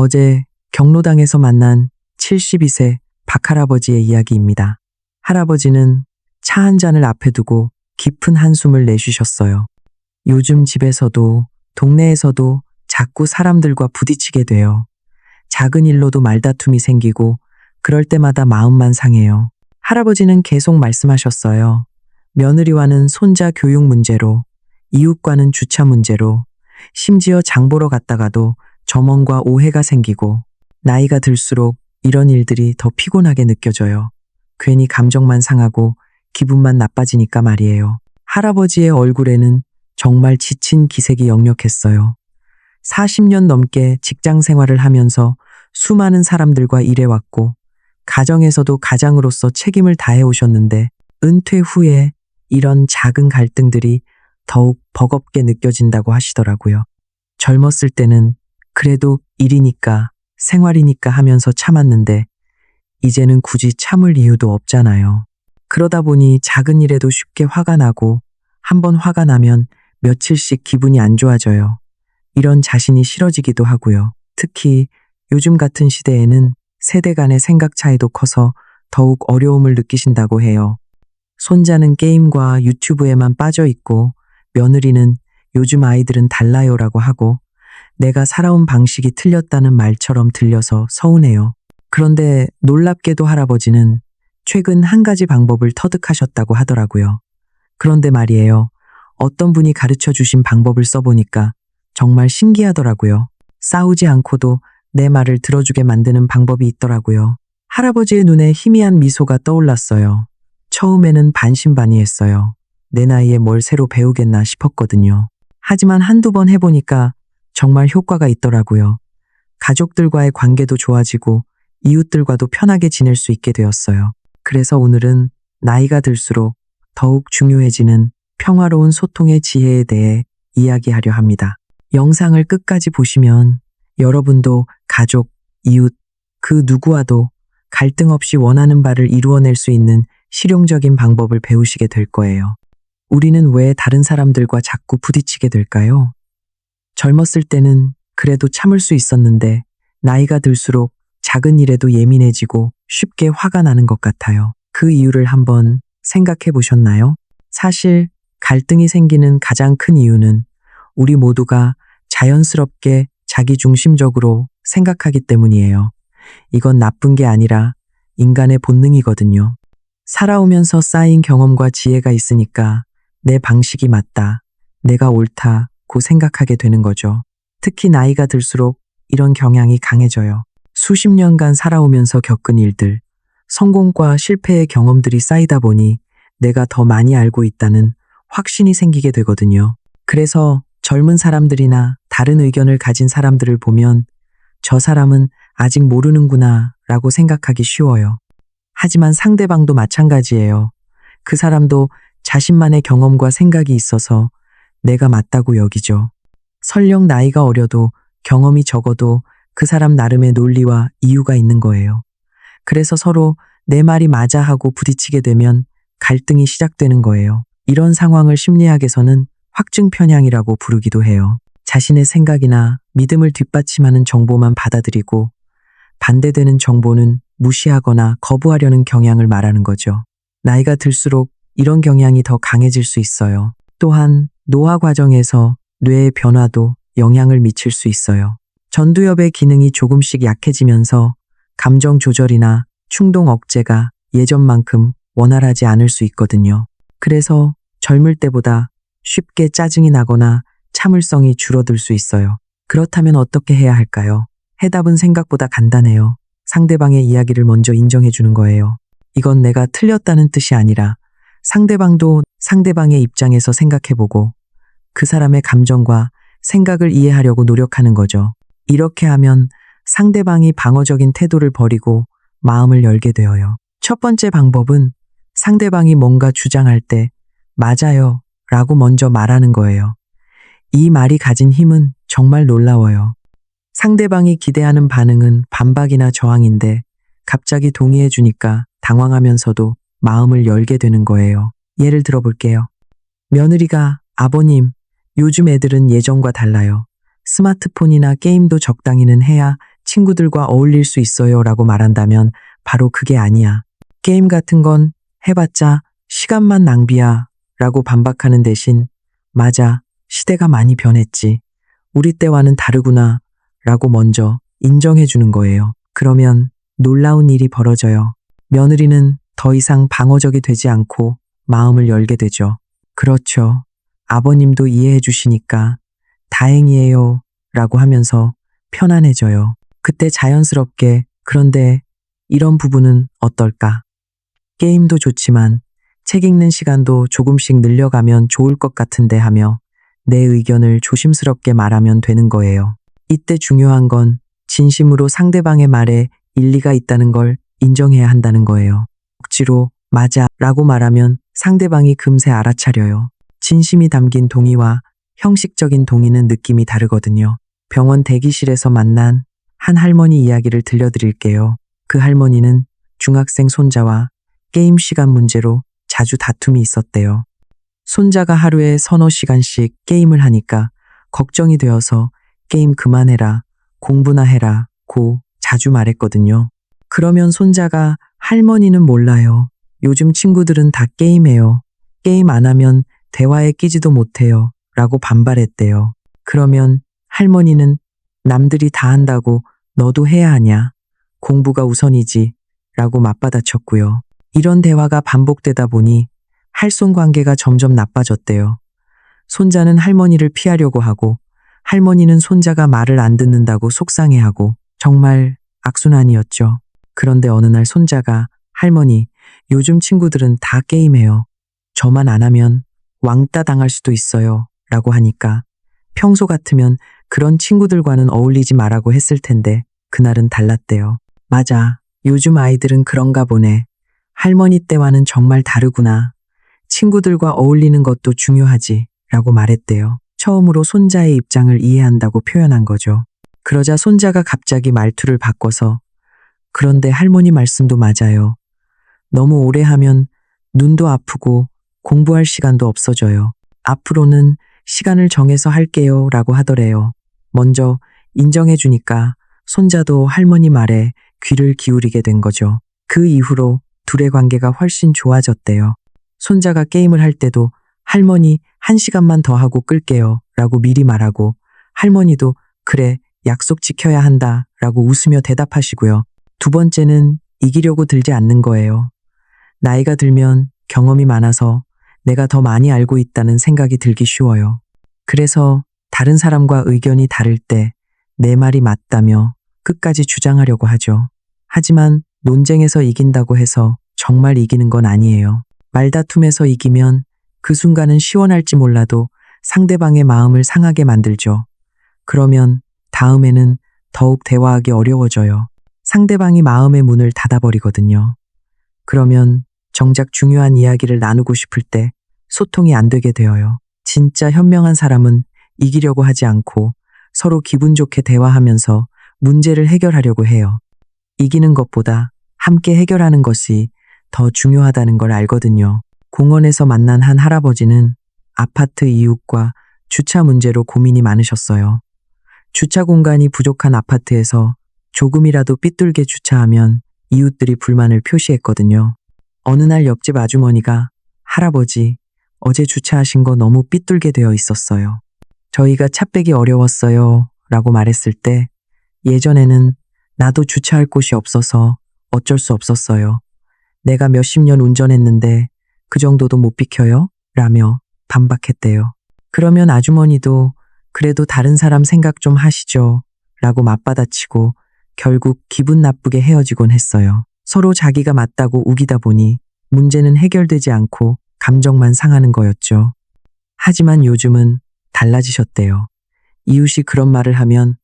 어제 경로당에서 만난 72세 박할아버지의 이야기입니다. 할아버지는 차 한 잔을 앞에 두고 깊은 한숨을 내쉬셨어요. 요즘 집에서도 동네에서도 자꾸 사람들과 부딪히게 돼요. 작은 일로도 말다툼이 생기고 그럴 때마다 마음만 상해요. 할아버지는 계속 말씀하셨어요. 며느리와는 손자 교육 문제로, 이웃과는 주차 문제로, 심지어 장 보러 갔다가도 점원과 오해가 생기고, 나이가 들수록 이런 일들이 더 피곤하게 느껴져요. 괜히 감정만 상하고 기분만 나빠지니까 말이에요. 할아버지의 얼굴에는 정말 지친 기색이 역력했어요. 40년 넘게 직장 생활을 하면서 수많은 사람들과 일해왔고, 가정에서도 가장으로서 책임을 다해 오셨는데, 은퇴 후에 이런 작은 갈등들이 더욱 버겁게 느껴진다고 하시더라고요. 젊었을 때는 그래도 일이니까, 생활이니까 하면서 참았는데, 이제는 굳이 참을 이유도 없잖아요. 그러다 보니 작은 일에도 쉽게 화가 나고, 한 번 화가 나면 며칠씩 기분이 안 좋아져요. 이런 자신이 싫어지기도 하고요. 특히 요즘 같은 시대에는 세대 간의 생각 차이도 커서 더욱 어려움을 느끼신다고 해요. 손자는 게임과 유튜브에만 빠져 있고 며느리는 요즘 아이들은 달라요라고 하고 내가 살아온 방식이 틀렸다는 말처럼 들려서 서운해요. 그런데 놀랍게도 할아버지는 최근 한 가지 방법을 터득하셨다고 하더라고요. 그런데 말이에요. 어떤 분이 가르쳐 주신 방법을 써보니까 정말 신기하더라고요. 싸우지 않고도 내 말을 들어주게 만드는 방법이 있더라고요. 할아버지의 눈에 희미한 미소가 떠올랐어요. 처음에는 반신반의했어요. 내 나이에 뭘 새로 배우겠나 싶었거든요. 하지만 한두 번 해보니까 정말 효과가 있더라고요. 가족들과의 관계도 좋아지고 이웃들과도 편하게 지낼 수 있게 되었어요. 그래서 오늘은 나이가 들수록 더욱 중요해지는 평화로운 소통의 지혜에 대해 이야기하려 합니다. 영상을 끝까지 보시면 여러분도 가족, 이웃, 그 누구와도 갈등 없이 원하는 바를 이루어낼 수 있는 실용적인 방법을 배우시게 될 거예요. 우리는 왜 다른 사람들과 자꾸 부딪히게 될까요? 젊었을 때는 그래도 참을 수 있었는데 나이가 들수록 작은 일에도 예민해지고 쉽게 화가 나는 것 같아요. 그 이유를 한번 생각해 보셨나요? 사실 갈등이 생기는 가장 큰 이유는 우리 모두가 자연스럽게 자기중심적으로 생각하기 때문이에요. 이건 나쁜 게 아니라 인간의 본능이거든요. 살아오면서 쌓인 경험과 지혜가 있으니까 내 방식이 맞다, 내가 옳다 고 생각하게 되는 거죠. 특히 나이가 들수록 이런 경향이 강해져요. 수십 년간 살아오면서 겪은 일들, 성공과 실패의 경험들이 쌓이다 보니 내가 더 많이 알고 있다는 확신이 생기게 되거든요. 그래서 젊은 사람들이나 다른 의견을 가진 사람들을 보면 저 사람은 아직 모르는구나 라고 생각하기 쉬워요. 하지만 상대방도 마찬가지예요. 그 사람도 자신만의 경험과 생각이 있어서 내가 맞다고 여기죠. 설령 나이가 어려도 경험이 적어도 그 사람 나름의 논리와 이유가 있는 거예요. 그래서 서로 내 말이 맞아 하고 부딪히게 되면 갈등이 시작되는 거예요. 이런 상황을 심리학에서는 확증 편향이라고 부르기도 해요. 자신의 생각이나 믿음을 뒷받침하는 정보만 받아들이고 반대되는 정보는 무시하거나 거부하려는 경향을 말하는 거죠. 나이가 들수록 이런 경향이 더 강해질 수 있어요. 또한 노화 과정에서 뇌의 변화도 영향을 미칠 수 있어요. 전두엽의 기능이 조금씩 약해지면서 감정 조절이나 충동 억제가 예전만큼 원활하지 않을 수 있거든요. 그래서 젊을 때보다 쉽게 짜증이 나거나 참을성이 줄어들 수 있어요. 그렇다면 어떻게 해야 할까요? 해답은 생각보다 간단해요. 상대방의 이야기를 먼저 인정해 주는 거예요. 이건 내가 틀렸다는 뜻이 아니라 상대방도 상대방의 입장에서 생각해 보고 그 사람의 감정과 생각을 이해하려고 노력하는 거죠. 이렇게 하면 상대방이 방어적인 태도를 버리고 마음을 열게 되어요. 첫 번째 방법은 상대방이 뭔가 주장할 때 맞아요 라고 먼저 말하는 거예요. 이 말이 가진 힘은 정말 놀라워요. 상대방이 기대하는 반응은 반박이나 저항인데 갑자기 동의해 주니까 당황하면서도 마음을 열게 되는 거예요. 예를 들어볼게요. 며느리가 아버님, 요즘 애들은 예전과 달라요. 스마트폰이나 게임도 적당히는 해야 친구들과 어울릴 수 있어요 라고 말한다면 바로 그게 아니야. 게임 같은 건 해봤자 시간만 낭비야 라고 반박하는 대신 맞아, 시대가 많이 변했지. 우리 때와는 다르구나 라고 먼저 인정해 주는 거예요. 그러면 놀라운 일이 벌어져요. 며느리는 더 이상 방어적이 되지 않고 마음을 열게 되죠. 그렇죠. 아버님도 이해해 주시니까 다행이에요. 라고 하면서 편안해져요. 그때 자연스럽게 그런데 이런 부분은 어떨까? 게임도 좋지만 책 읽는 시간도 조금씩 늘려가면 좋을 것 같은데 하며 내 의견을 조심스럽게 말하면 되는 거예요. 이때 중요한 건 진심으로 상대방의 말에 일리가 있다는 걸 인정해야 한다는 거예요. 억지로 맞아 라고 말하면 상대방이 금세 알아차려요. 진심이 담긴 동의와 형식적인 동의는 느낌이 다르거든요. 병원 대기실에서 만난 한 할머니 이야기를 들려드릴게요. 그 할머니는 중학생 손자와 게임 시간 문제로 자주 다툼이 있었대요. 손자가 하루에 서너 시간씩 게임을 하니까 걱정이 되어서 게임 그만해라, 공부나 해라, 고 자주 말했거든요. 그러면 손자가 할머니는 몰라요. 요즘 친구들은 다 게임해요. 게임 안 하면 대화에 끼지도 못해요. 라고 반발했대요. 그러면 할머니는 남들이 다 한다고 너도 해야 하냐? 공부가 우선이지. 라고 맞받아쳤고요. 이런 대화가 반복되다 보니 할손 관계가 점점 나빠졌대요. 손자는 할머니를 피하려고 하고 할머니는 손자가 말을 안 듣는다고 속상해하고 정말 악순환이었죠. 그런데 어느 날 손자가 할머니, 요즘 친구들은 다 게임해요. 저만 안 하면 왕따 당할 수도 있어요. 라고 하니까 평소 같으면 그런 친구들과는 어울리지 말라고 했을 텐데 그날은 달랐대요. 맞아. 요즘 아이들은 그런가 보네. 할머니 때와는 정말 다르구나. 친구들과 어울리는 것도 중요하지. 라고 말했대요. 처음으로 손자의 입장을 이해한다고 표현한 거죠. 그러자 손자가 갑자기 말투를 바꿔서 그런데 할머니 말씀도 맞아요. 너무 오래 하면 눈도 아프고 공부할 시간도 없어져요. 앞으로는 시간을 정해서 할게요 라고 하더래요. 먼저 인정해 주니까 손자도 할머니 말에 귀를 기울이게 된 거죠. 그 이후로 둘의 관계가 훨씬 좋아졌대요. 손자가 게임을 할 때도 할머니 한 시간만 더 하고 끌게요 라고 미리 말하고 할머니도 그래 약속 지켜야 한다 라고 웃으며 대답하시고요. 두 번째는 이기려고 들지 않는 거예요. 나이가 들면 경험이 많아서 내가 더 많이 알고 있다는 생각이 들기 쉬워요. 그래서 다른 사람과 의견이 다를 때 내 말이 맞다며 끝까지 주장하려고 하죠. 하지만 논쟁에서 이긴다고 해서 정말 이기는 건 아니에요. 말다툼에서 이기면 그 순간은 시원할지 몰라도 상대방의 마음을 상하게 만들죠. 그러면 다음에는 더욱 대화하기 어려워져요. 상대방이 마음의 문을 닫아버리거든요. 그러면 정작 중요한 이야기를 나누고 싶을 때 소통이 안 되게 되어요. 진짜 현명한 사람은 이기려고 하지 않고 서로 기분 좋게 대화하면서 문제를 해결하려고 해요. 이기는 것보다 함께 해결하는 것이 더 중요하다는 걸 알거든요. 공원에서 만난 한 할아버지는 아파트 이웃과 주차 문제로 고민이 많으셨어요. 주차 공간이 부족한 아파트에서 조금이라도 삐뚤게 주차하면 이웃들이 불만을 표시했거든요. 어느 날 옆집 아주머니가 할아버지, 어제 주차하신 거 너무 삐뚤게 되어 있었어요. 저희가 차 빼기 어려웠어요. 라고 말했을 때 예전에는 나도 주차할 곳이 없어서 어쩔 수 없었어요. 내가 몇십 년 운전했는데 그 정도도 못 비켜요? 라며 반박했대요. 그러면 아주머니도 그래도 다른 사람 생각 좀 하시죠. 라고 맞받아치고 결국 기분 나쁘게 헤어지곤 했어요. 서로 자기가 맞다고 우기다 보니 문제는 해결되지 않고 감정만 상하는 거였죠. 하지만 요즘은 달라지셨대요. 이웃이 그런 말을 하면,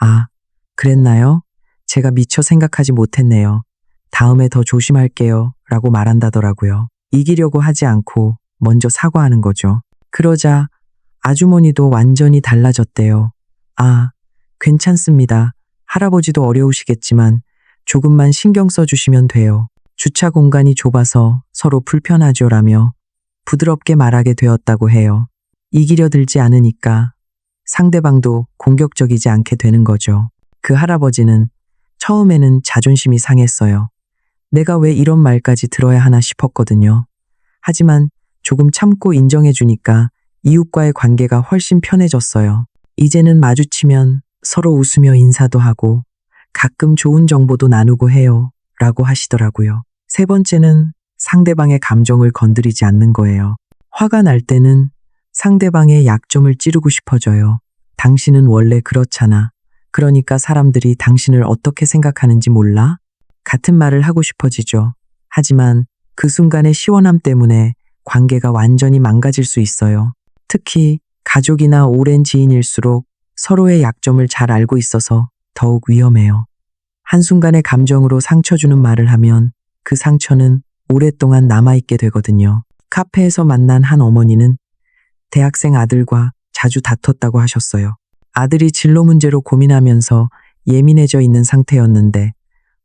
아, 그랬나요? 제가 미처 생각하지 못했네요. 다음에 더 조심할게요. 라고 말한다더라고요. 이기려고 하지 않고 먼저 사과하는 거죠. 그러자 아주머니도 완전히 달라졌대요. 아, 괜찮습니다. 할아버지도 어려우시겠지만 조금만 신경 써주시면 돼요. 주차 공간이 좁아서 서로 불편하죠 라며 부드럽게 말하게 되었다고 해요. 이기려 들지 않으니까 상대방도 공격적이지 않게 되는 거죠. 그 할아버지는 처음에는 자존심이 상했어요. 내가 왜 이런 말까지 들어야 하나 싶었거든요. 하지만 조금 참고 인정해 주니까 이웃과의 관계가 훨씬 편해졌어요. 이제는 마주치면 서로 웃으며 인사도 하고 가끔 좋은 정보도 나누고 해요. 라고 하시더라고요. 세 번째는 상대방의 감정을 건드리지 않는 거예요. 화가 날 때는 상대방의 약점을 찌르고 싶어져요. 당신은 원래 그렇잖아. 그러니까 사람들이 당신을 어떻게 생각하는지 몰라? 같은 말을 하고 싶어지죠. 하지만 그 순간의 시원함 때문에 관계가 완전히 망가질 수 있어요. 특히 가족이나 오랜 지인일수록 서로의 약점을 잘 알고 있어서 더욱 위험해요. 한순간의 감정으로 상처 주는 말을 하면 그 상처는 오랫동안 남아있게 되거든요. 카페에서 만난 한 어머니는 대학생 아들과 자주 다퉜다고 하셨어요. 아들이 진로 문제로 고민하면서 예민해져 있는 상태였는데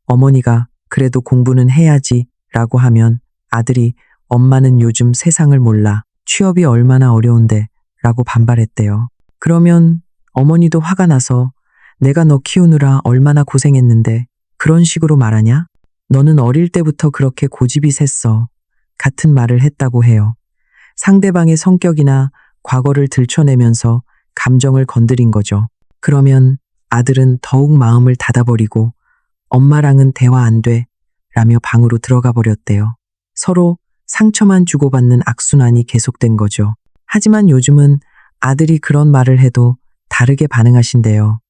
어머니가 그래도 공부는 해야지 라고 하면 아들이 엄마는 요즘 세상을 몰라 취업이 얼마나 어려운데 라고 반발했대요. 그러면 어머니도 화가 나서 내가 너 키우느라 얼마나 고생했는데 그런 식으로 말하냐? 너는 어릴 때부터 그렇게 고집이 셌어. 같은 말을 했다고 해요. 상대방의 성격이나 과거를 들춰내면서 감정을 건드린 거죠. 그러면 아들은 더욱 마음을 닫아버리고 엄마랑은 대화 안 돼. 라며 방으로 들어가 버렸대요. 서로 상처만 주고받는 악순환이 계속된 거죠. 하지만 요즘은 아들이 그런 말을 해도 다르게 반응하신대요.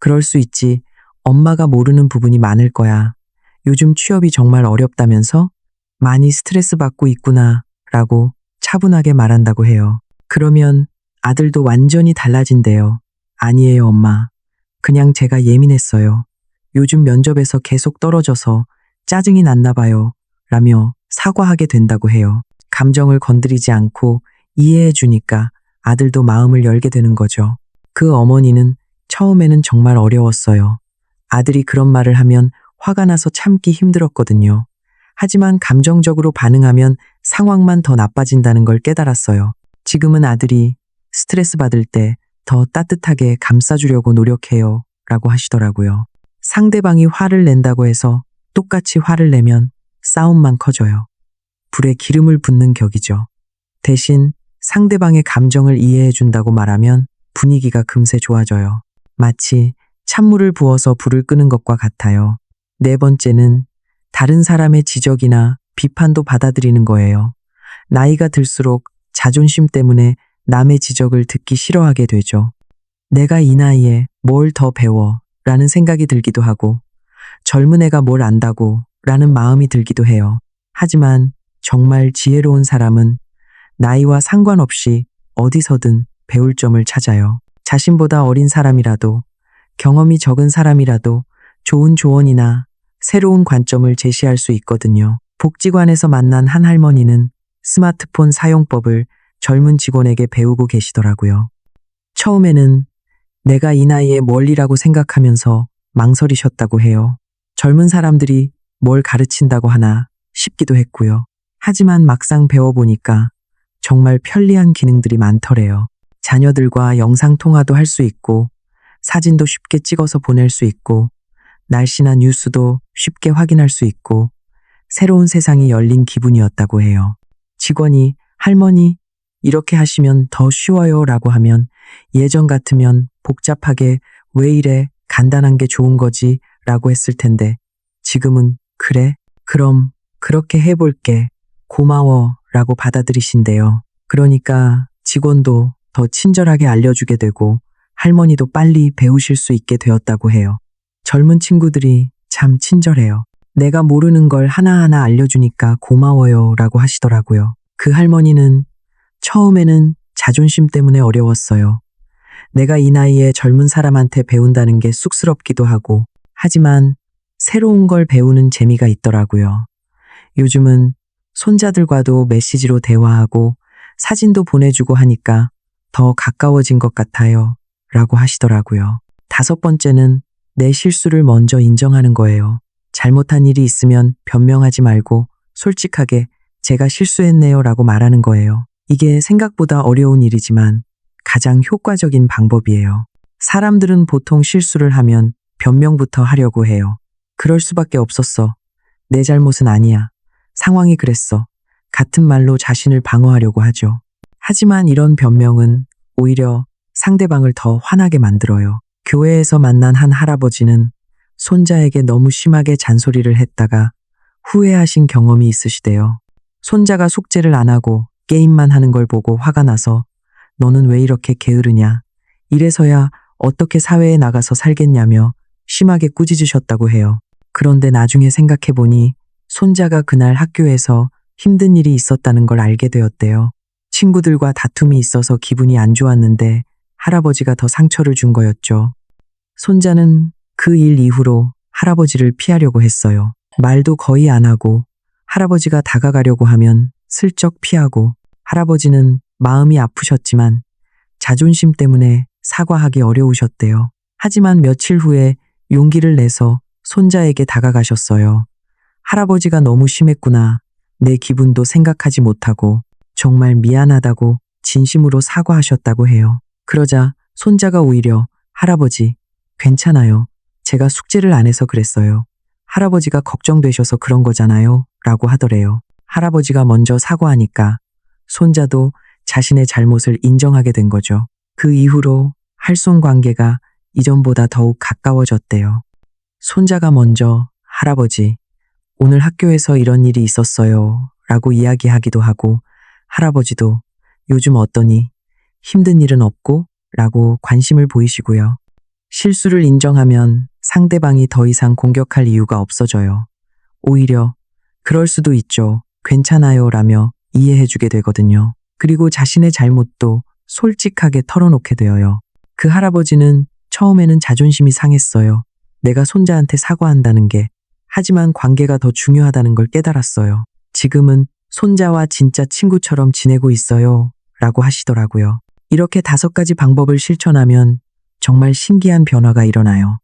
그럴 수 있지. 엄마가 모르는 부분이 많을 거야. 요즘 취업이 정말 어렵다면서? 많이 스트레스 받고 있구나. 라고 차분하게 말한다고 해요. 그러면 아들도 완전히 달라진대요. 아니에요, 엄마. 그냥 제가 예민했어요. 요즘 면접에서 계속 떨어져서 짜증이 났나 봐요. 라며 사과하게 된다고 해요. 감정을 건드리지 않고 이해해 주니까 아들도 마음을 열게 되는 거죠. 그 어머니는 처음에는 정말 어려웠어요. 아들이 그런 말을 하면 화가 나서 참기 힘들었거든요. 하지만 감정적으로 반응하면 상황만 더 나빠진다는 걸 깨달았어요. 지금은 아들이 스트레스 받을 때 더 따뜻하게 감싸주려고 노력해요. 라고 하시더라고요. 상대방이 화를 낸다고 해서 똑같이 화를 내면 싸움만 커져요. 불에 기름을 붓는 격이죠. 대신 상대방의 감정을 이해해 준다고 말하면 분위기가 금세 좋아져요. 마치 찬물을 부어서 불을 끄는 것과 같아요. 네 번째는 다른 사람의 지적이나 비판도 받아들이는 거예요. 나이가 들수록 자존심 때문에 남의 지적을 듣기 싫어하게 되죠. 내가 이 나이에 뭘 더 배워 라는 생각이 들기도 하고 젊은 애가 뭘 안다고 라는 마음이 들기도 해요. 하지만 정말 지혜로운 사람은 나이와 상관없이 어디서든 배울 점을 찾아요. 자신보다 어린 사람이라도 경험이 적은 사람이라도 좋은 조언이나 새로운 관점을 제시할 수 있거든요. 복지관에서 만난 한 할머니는 스마트폰 사용법을 젊은 직원에게 배우고 계시더라고요. 처음에는 내가 이 나이에 뭘이라고 생각하면서 망설이셨다고 해요. 젊은 사람들이 뭘 가르친다고 하나 싶기도 했고요. 하지만 막상 배워보니까 정말 편리한 기능들이 많더래요. 자녀들과 영상 통화도 할 수 있고, 사진도 쉽게 찍어서 보낼 수 있고, 날씨나 뉴스도 쉽게 확인할 수 있고, 새로운 세상이 열린 기분이었다고 해요. 직원이 할머니, 이렇게 하시면 더 쉬워요 라고 하면 예전 같으면 복잡하게 왜 이래 간단한 게 좋은 거지 라고 했을 텐데 지금은 그래? 그럼 그렇게 해볼게. 고마워 라고 받아들이신대요. 그러니까 직원도 더 친절하게 알려주게 되고 할머니도 빨리 배우실 수 있게 되었다고 해요. 젊은 친구들이 참 친절해요. 내가 모르는 걸 하나하나 알려주니까 고마워요 라고 하시더라고요. 그 할머니는 처음에는 자존심 때문에 어려웠어요. 내가 이 나이에 젊은 사람한테 배운다는 게 쑥스럽기도 하고, 하지만 새로운 걸 배우는 재미가 있더라고요. 요즘은 손자들과도 메시지로 대화하고 사진도 보내주고 하니까 더 가까워진 것 같아요. 라고 하시더라고요. 다섯 번째는 내 실수를 먼저 인정하는 거예요. 잘못한 일이 있으면 변명하지 말고 솔직하게 제가 실수했네요 라고 말하는 거예요. 이게 생각보다 어려운 일이지만 가장 효과적인 방법이에요. 사람들은 보통 실수를 하면 변명부터 하려고 해요. 그럴 수밖에 없었어. 내 잘못은 아니야. 상황이 그랬어. 같은 말로 자신을 방어하려고 하죠. 하지만 이런 변명은 오히려 상대방을 더 화나게 만들어요. 교회에서 만난 한 할아버지는 손자에게 너무 심하게 잔소리를 했다가 후회하신 경험이 있으시대요. 손자가 숙제를 안 하고 게임만 하는 걸 보고 화가 나서 너는 왜 이렇게 게으르냐. 이래서야 어떻게 사회에 나가서 살겠냐며 심하게 꾸짖으셨다고 해요. 그런데 나중에 생각해보니 손자가 그날 학교에서 힘든 일이 있었다는 걸 알게 되었대요. 친구들과 다툼이 있어서 기분이 안 좋았는데 할아버지가 더 상처를 준 거였죠. 손자는 그 일 이후로 할아버지를 피하려고 했어요. 말도 거의 안 하고 할아버지가 다가가려고 하면 슬쩍 피하고 할아버지는 마음이 아프셨지만 자존심 때문에 사과하기 어려우셨대요. 하지만 며칠 후에 용기를 내서 손자에게 다가가셨어요. 할아버지가 너무 심했구나. 내 기분도 생각하지 못하고 정말 미안하다고 진심으로 사과하셨다고 해요. 그러자 손자가 오히려 할아버지, 괜찮아요. 제가 숙제를 안 해서 그랬어요. 할아버지가 걱정되셔서 그런 거잖아요. 라고 하더래요. 할아버지가 먼저 사과하니까 손자도 자신의 잘못을 인정하게 된 거죠. 그 이후로 할손 관계가 이전보다 더욱 가까워졌대요. 손자가 먼저 할아버지, 오늘 학교에서 이런 일이 있었어요. 라고 이야기하기도 하고 할아버지도 요즘 어떠니? 힘든 일은 없고? 라고 관심을 보이시고요. 실수를 인정하면 상대방이 더 이상 공격할 이유가 없어져요. 오히려 그럴 수도 있죠. 괜찮아요. 라며 이해해주게 되거든요. 그리고 자신의 잘못도 솔직하게 털어놓게 되어요. 그 할아버지는 처음에는 자존심이 상했어요. 내가 손자한테 사과한다는 게. 하지만 관계가 더 중요하다는 걸 깨달았어요. 지금은 손자와 진짜 친구처럼 지내고 있어요. 라고 하시더라고요. 이렇게 다섯 가지 방법을 실천하면 정말 신기한 변화가 일어나요.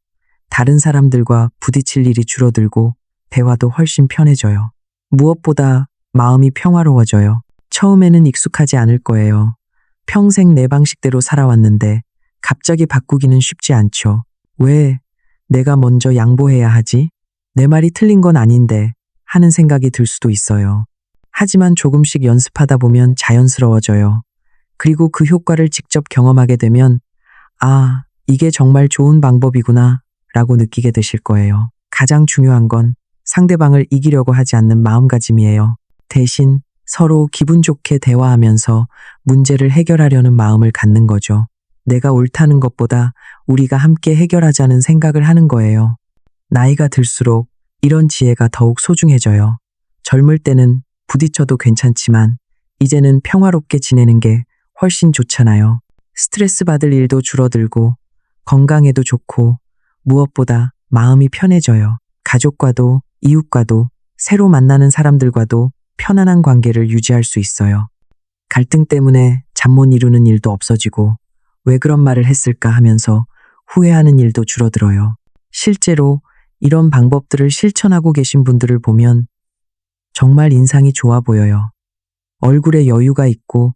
다른 사람들과 부딪힐 일이 줄어들고 대화도 훨씬 편해져요. 무엇보다 마음이 평화로워져요. 처음에는 익숙하지 않을 거예요. 평생 내 방식대로 살아왔는데 갑자기 바꾸기는 쉽지 않죠. 왜 내가 먼저 양보해야 하지? 내 말이 틀린 건 아닌데 하는 생각이 들 수도 있어요. 하지만 조금씩 연습하다 보면 자연스러워져요. 그리고 그 효과를 직접 경험하게 되면 아, 이게 정말 좋은 방법이구나 라고 느끼게 되실 거예요. 가장 중요한 건 상대방을 이기려고 하지 않는 마음가짐이에요. 대신 서로 기분 좋게 대화하면서 문제를 해결하려는 마음을 갖는 거죠. 내가 옳다는 것보다 우리가 함께 해결하자는 생각을 하는 거예요. 나이가 들수록 이런 지혜가 더욱 소중해져요. 젊을 때는 부딪혀도 괜찮지만 이제는 평화롭게 지내는 게 훨씬 좋잖아요. 스트레스 받을 일도 줄어들고 건강에도 좋고 무엇보다 마음이 편해져요. 가족과도 이웃과도 새로 만나는 사람들과도 편안한 관계를 유지할 수 있어요. 갈등 때문에 잠 못 이루는 일도 없어지고 왜 그런 말을 했을까 하면서 후회하는 일도 줄어들어요. 실제로 이런 방법들을 실천하고 계신 분들을 보면 정말 인상이 좋아 보여요. 얼굴에 여유가 있고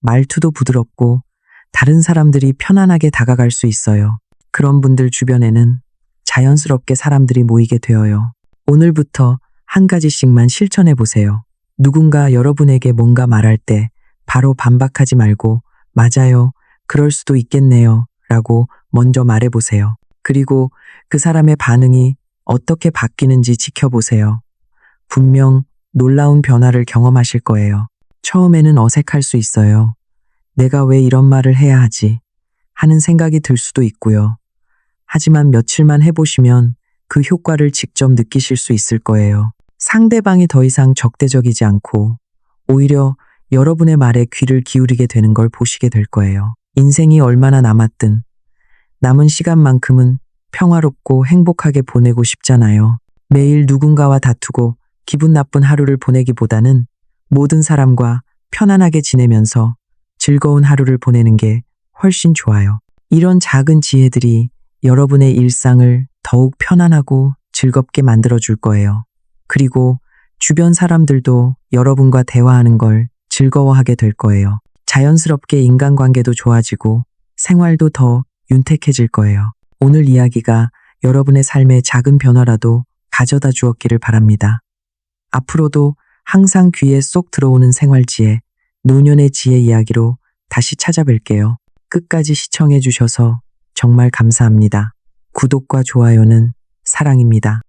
말투도 부드럽고 다른 사람들이 편안하게 다가갈 수 있어요. 그런 분들 주변에는 자연스럽게 사람들이 모이게 되어요. 오늘부터 한 가지씩만 실천해 보세요. 누군가 여러분에게 뭔가 말할 때 바로 반박하지 말고 맞아요. 그럴 수도 있겠네요. 라고 먼저 말해 보세요. 그리고 그 사람의 반응이 어떻게 바뀌는지 지켜보세요. 분명 놀라운 변화를 경험하실 거예요. 처음에는 어색할 수 있어요. 내가 왜 이런 말을 해야 하지? 하는 생각이 들 수도 있고요. 하지만 며칠만 해보시면 그 효과를 직접 느끼실 수 있을 거예요. 상대방이 더 이상 적대적이지 않고 오히려 여러분의 말에 귀를 기울이게 되는 걸 보시게 될 거예요. 인생이 얼마나 남았든 남은 시간만큼은 평화롭고 행복하게 보내고 싶잖아요. 매일 누군가와 다투고 기분 나쁜 하루를 보내기보다는 모든 사람과 편안하게 지내면서 즐거운 하루를 보내는 게 훨씬 좋아요. 이런 작은 지혜들이 여러분의 일상을 더욱 편안하고 즐겁게 만들어 줄 거예요. 그리고 주변 사람들도 여러분과 대화하는 걸 즐거워하게 될 거예요. 자연스럽게 인간관계도 좋아지고 생활도 더 윤택해질 거예요. 오늘 이야기가 여러분의 삶에 작은 변화라도 가져다 주었기를 바랍니다. 앞으로도 항상 귀에 쏙 들어오는 생활지혜, 노년의 지혜 이야기로 다시 찾아뵐게요. 끝까지 시청해 주셔서 정말 감사합니다. 구독과 좋아요는 사랑입니다.